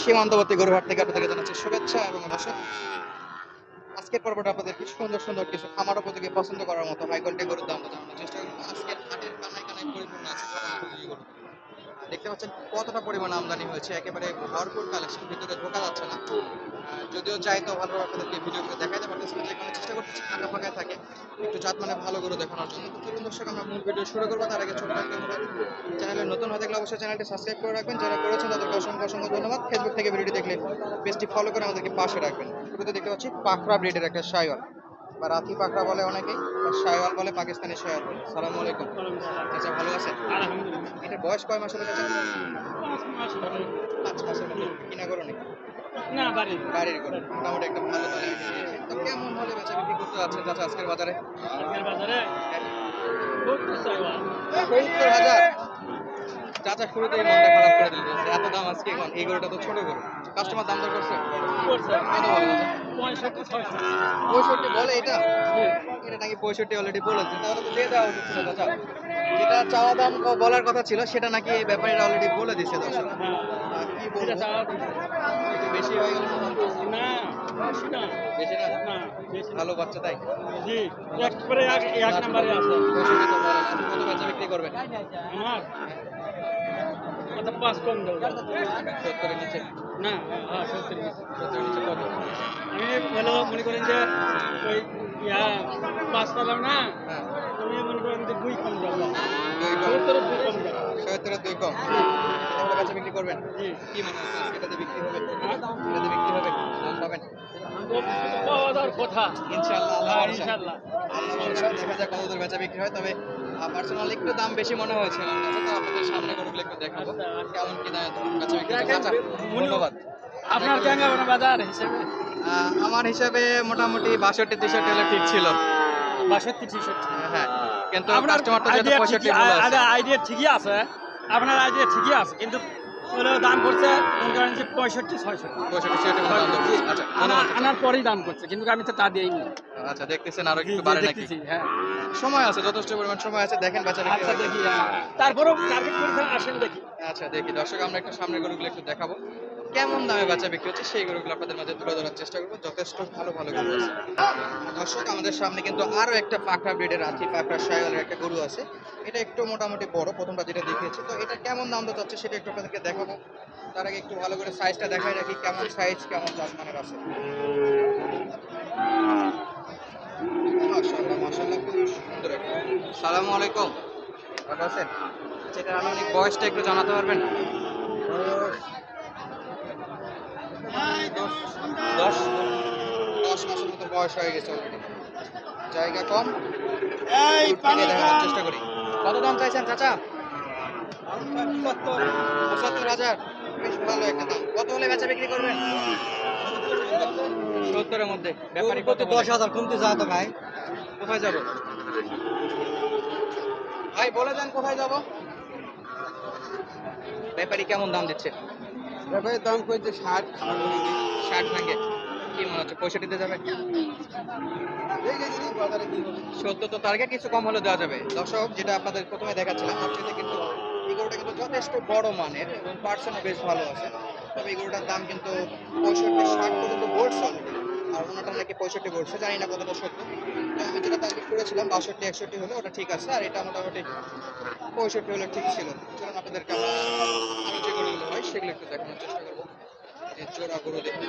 সীমান্তবর্তী গরুহাট থেকে আপনাদেরকে জানাচ্ছি শুভেচ্ছা এবং আজকের পর্বটা আপনাদের কি সুন্দর সুন্দর কিছু খামার উপযোগী পছন্দ করার মতো হাই কোয়ালিটি গরুর দাম জানানোর চেষ্টা করব। আজকের হাটের কানায় কানায় পরিপূর্ণ আছে। দেখতে পাচ্ছেন কতটা পরিমাণ আমদানি হয়েছে। একেবারে ভরপুর কালেকশন ভিতরে ঢোকা যাচ্ছে না। যদিও চাই তো ভালো আপনাদেরকে ভিডিওগুলো দেখাতে পারতেছি না যে কোনো চেষ্টা করতেছি ফাঁকা ফাঁকায় থাকে, একটু জাত মানে ভালো করে দেখানোর জন্য। তো চলুন দর্শক, আমরা মূল ভিডিও শুরু করব, তার আগে ছোট্ট একটা চ্যানেলে নতুন হয়ে থাকলে অবশ্যই চ্যানেলটি সাবস্ক্রাইব করে রাখবেন। যারা করেছেন, তাদেরকে অসংখ্য অসংখ্য ধন্যবাদ। ফেসবুক থেকে ভিডিওটি দেখলে, পেজটি ফলো করে আমাদেরকে পাশে রাখবেন। শুরুতে দেখতে পাচ্ছি পাখরা ব্রিডের একটা শাইওয়াল বা রাথি পাখরা বলে অনেকেই বা শাইওয়াল বলে পাকিস্তানি শাইওয়াল বলে। সালামু আলাইকুম। আচ্ছা ভালো আছেন এটা বয়স কয় মাস হলো পাঁচ মাসের মতো কিনা করো নাকি না বাড়ি বাড়ির করে মোটামুটি একটা ভালো দামে তো কেমন হলে বেচা বিক্রি করতে যাচ্ছেন চাচা আজকের বাজারে? আজকের বাজারে বত্রিশ সত্তর হাজার? চাচা শুরুতেই মনটা খারাপ করে দিল। এত দাম আজকে এখন এই গরুটা তো ছোট গরু। কাস্টমার দাম দর করছে? কত পঁয়ষট্টি পঁয়ষট্টি বলে এটা? এটা নাকি পঁয়ষট্টি অলরেডি বলেছে। তাহলে তো দিয়ে দেওয়া উচিত ছিল চাচা যেটা চাওয়া দাম বলার কথা ছিল সেটা নাকি এই ব্যাপারীরা অলরেডি বলে দিছে দর্শক। কি বলব? বেশি হয়ে গেল না বেশি ভালো বাচ্চা তাই? জি একবারে এক নাম্বারে আছে। কত বেচা বিক্রি করবেন? আমার? আচ্ছা পাঁচ কম দেবো সত্তরের নিচে। না হ্যাঁ সত্তর সত্তরের নিচে কত? আমি হলো মনে করেন যে ওই ইয়া পাঁচ পেলাম না হ্যাঁ। আমি মনে করেন যে দুই কম যাব দুই কম। সত্তরের দুই কম যাব সত্তরের দুই কম। তাহলে বিক্রি করবেন? কি মনে হচ্ছে বিক্রি হবে? বিক্রি হবে? দাম পাবেন? কথা। ইনশাআল্লাহ। আল্লাহ হ্যাঁ ভরসা। ইনশাল্লাহ দেখা যাক কতদূর বেচা বিক্রি হয়। তবে পার্সোনাল একটু দাম বেশি মনে হয়েছে। আমার কাছে তো আপনাদের সামনে গরুগুলো একটু দেখাবো। কেমন কি দামে বেচা বিক্রি আচ্ছা, ধন্যবাদ। আপনার কেঙ্গা বাজার হিসেবে? আমার হিসাবে মোটামুটি বাষট্টি তেষট্টি হলে ঠিক ছিল। বাষট্টি ছেষট্টি হ্যাঁ কিন্তু আপনার কাস্টমার তো যেহেতু আইডিয়া পঁয়ষট্টি ঠিকই- বলে আছে। আ- আইডিয়া ঠিকই আছে। আপনার আইডিয়া ঠিকই আছে। কিন্তু হলো দাম করছে মনে করেন যে পঁয়ষট্টি ছয়ষট্টি। পঁয়ষট্টি। আচ্ছা আনা- আনার পরেই দাম করছে কিন্তু আমি তো তা দিইনি। আচ্ছা দেখতেছেন আরও একটু বাড়ে নাকি? হ্যাঁ। সময় আছে যথেষ্ট পরিমাণ সময় আছে দেখেন বাচ্চা আচ্ছা দেখি। তারপরেও টার্গেট করে আসেন দেখি। আচ্ছা দেখি দর্শক আমরা একটু সামনে গরুগুলো একটু দেখাবো। কেমন দামে বেচা বিক্রি হচ্ছে সেই আপনাদের মাঝে তুলে ধরার চেষ্টা করব। যথেষ্ট ভালো ভালো গরু আছে। দর্শক, আমাদের সামনে কিন্তু আরও একটা পাকড়া ব্রিডের আছি পাকড়া শায়ালের একটা গরু আছে। এটা একটু মোটামুটি বড়, প্রথমটা যেটা দেখিয়েছি। তো এটা কেমন দাম যাচ্ছে সেটা একটু আপনাদেরকে দেখাবো। তার আগে একটু ভালো করে সাইজটা দেখাই রাখি, কেমন সাইজ কেমন জাতমানের আছে। খুব সুন্দর একটা ভালো আছেন? সেটা আনুমানিক বয়সটা একটু জানাতে পারবেন? দশ দশ মাসের মতো বয়স হয়ে গেছে অলরেডি জায়গা কম। দেখানোর চেষ্টা করি। কত দাম চাইছেন চাচা? পঁচাত্তর হাজার। বেশ ভালো একটা দাম। কত হলে বেচা বিক্রি করবেন? সত্তরের মধ্যে। ব্যাপারী কত বলে? হাজার কমতে যা তো ভাই। কোথায় যাব? ভাই বলে দেন কোথায় যাব? ব্যাপারী কেমন দাম দিচ্ছে? ব্যাপারে দাম কইতে ষাট ষাট ভাঙে কি মনে হচ্ছে, পঁয়ষট্টিতে যাবে? সত্তর তো টার্গেট কিছু কম হলে দেওয়া যাবে। দর্শক, যেটা আপনাদের প্রথমে দেখাচ্ছিলাম চাইতে কিন্তু এই গরুটা কিন্তু যথেষ্ট বড় মানের এবং পার্সেন্টও বেশ ভালো আছে। তবে এই দাম কিন্তু পঁয়ষট্টি, ষাট পর্যন্ত বলছে আর ওনাটা নাকি পঁয়ষট্টি বলছে জানি না কতটা সত্য। যেটা টার্গেট করেছিলাম, বাষট্টি, একষট্টি হলে ওটা ঠিক আছে, আর এটা মোটামুটি পঁয়ষট্টি হলে ঠিক ছিল। চলুন আপনাদেরকে আমরা আরও যে গরুগুলো হয়, সেগুলো একটু দেখানোর চেষ্টা করব। এই জোড়া গরু দেখতে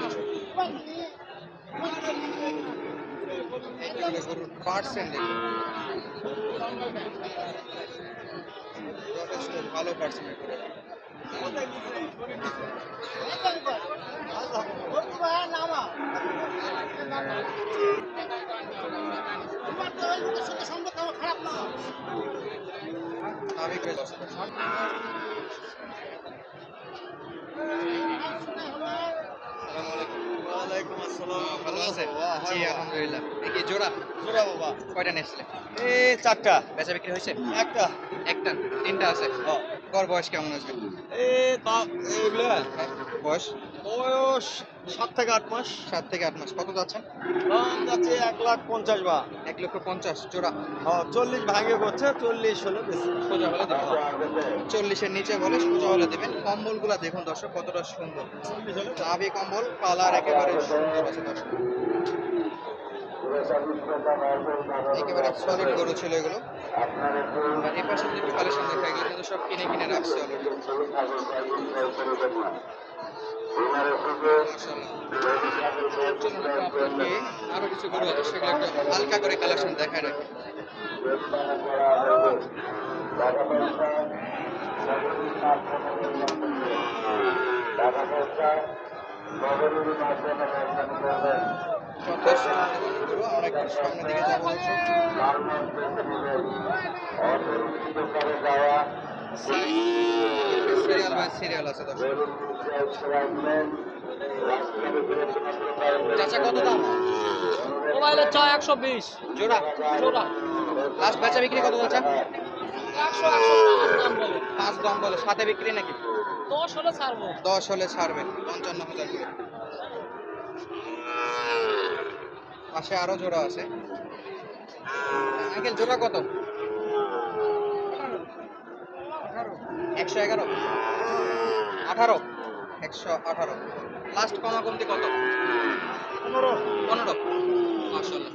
গরুর পার্সেন্ট ভালো পার্সেন্টের জোড়া? জোড়া বাবা। কয়টা এ চারটা। বেচা বিক্রি হয়েছে? একটা। একটা? তিনটা আছে? গড় বয়স কেমন আছে? এ তা এগুলা বয়স? বয়স সাত থেকে আট মাস। সাত থেকে আট মাস। কত যাচ্ছেন? দাম যাচ্ছে এক লাখ পঞ্চাশ বা। এক লক্ষ পঞ্চাশ। জোড়া। হ্যাঁ চল্লিশ ভাঙে করছে চল্লিশ হলে বেশি। সোজা হলে চল্লিশের নিচে বলে সোজা হলে দেবেন। কম্বলগুলা দেখুন দর্শক কতটা সুন্দর। হলে নাভি কম্বল কালার একেবারে সুন্দর আছে দর্শক। একেবারে সলিড গরু ছিল এগুলো। আর এই পাশে যদি কালেকশন দেখা এগুলো কিন্তু সব কিনে কিনে রাখছে অলরেডি আরও কিছু গরু আছে সেগুলো একটু হালকা করে কালেকশন দেখায় রাখি সুন্দর গরু আমরা একটু সামনের দিকে যাব সিরিয়াল বাই সিরিয়াল আছে দর্শক। চাচা কত দাম? মোবাইলের ছয় একশো বিশ। জোড়া? জোড়া। লাস্ট বেচা বিক্রি কত চাচা একশো একশো দাম বলে। পাঁচ দাম বলে। সাথে বিক্রি নাকি? দশ হলে ছাড়বো। দশ হলে ছাড়বেন পঞ্চান্ন হাজার করে। পাশে আরও জোড়া আছে। আঙ্কেল জোড়া কত? একশো এগারো। আঠারো। একশো আঠারো। লাস্ট কমা কমতি কত? পনেরো। পনেরো। মার্শাল্লাহ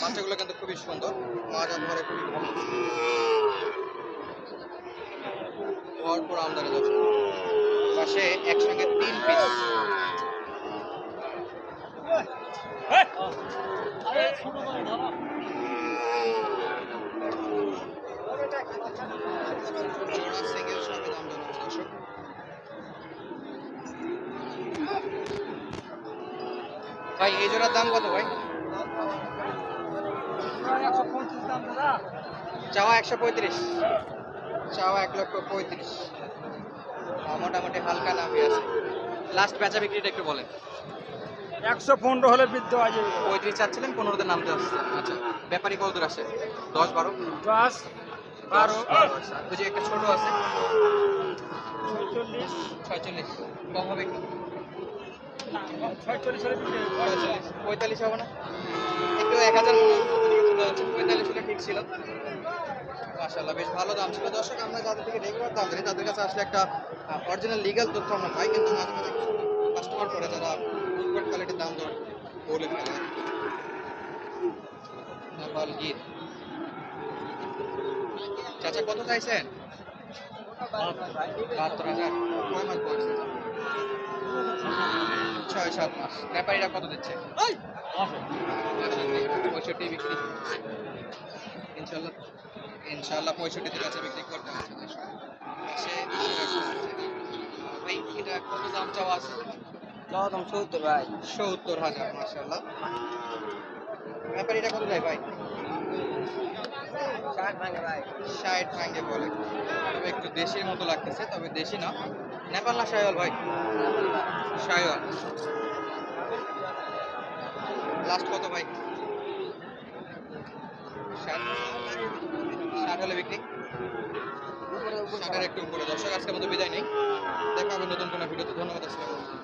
বাচ্চাগুলো কিন্তু খুবই সুন্দর। মাজা ধরে খুবই ভালো। ভরপুর আমদানি দর্শক পাশে একসঙ্গে তিন পিস ছোট করে ধরো জোড়া সিঙ্গেল সবই দাম জানাব দর্শক ভাই এই জোড়ার দাম কত ভাই? চাওয়া একশো পঁয়ত্রিশ। চাওয়া এক লক্ষ পঁয়ত্রিশ। মোটামুটি হালকা দামই আছে। লাস্ট বেচা বিক্রিটা একটু বলেন। একশো পনেরো হলে বৃদ্ধ আছে পঁয়ত্রিশ চাচ্ছিলেন পনেরোতে নামতে আসছে। আচ্ছা ব্যাপারী কত দূর আসে? দশ বারো? দশ বারো। আচ্ছা। একটা ছোট আছে? ছয়চল্লিশ। ছয়চল্লিশ। কম হবে একটু ছয়চল্লিশ হলে বিক্রি হবে। পঁয়তাল্লিশ হবে না? একটু এক হাজার পঁয়তাল্লিশ হলে ঠিক ছিল। মাশাল্লাহ বেশ ভালো দাম ছিল। দর্শক আমরা যাদের থেকে রেগুলার দাম জানি তাদের কাছে আসলে একটা অরিজিনাল লিগ্যাল তথ্য আমরা পাই কিন্তু মাঝে মাঝে কাস্টমার করে যারা উদ্ভট কোয়ালিটির দাম দর বলে ফেলে নেপাল গীত চাচা কত চাইছেন? বাহাত্তর হাজার। কয় মাস বয়স? ছয় সাত মাস। ব্যাপারীরা কত দিচ্ছে? পঁয়ষট্টি বিক্রি। ইনশাল্লাহ ইনশাল্লাহ পঁয়ষট্টিতে কাছে বিক্রি করতে পাশে ভাই এটা কত দাম চাওয়া আছে? দাম সত্তর ভাই। সত্তর হাজার মাসাল্লাহ ব্যাপারীটা কত যায় ভাই? ষাট ভাঙে বলে। তবে একটু দেশির মতো লাগতেছে, তবে দেশি না। নেপাল না সায়ল ভাই? সায়ল লাস্ট কত ভাই? ষাট হলে বিক্রি? ষাটের একটু উপরে। দর্শক, আজকের মতো বিদায় নেই। দেখা হবে নতুন কোনো ভিডিওতে। ধন্যবাদ, আসসালামু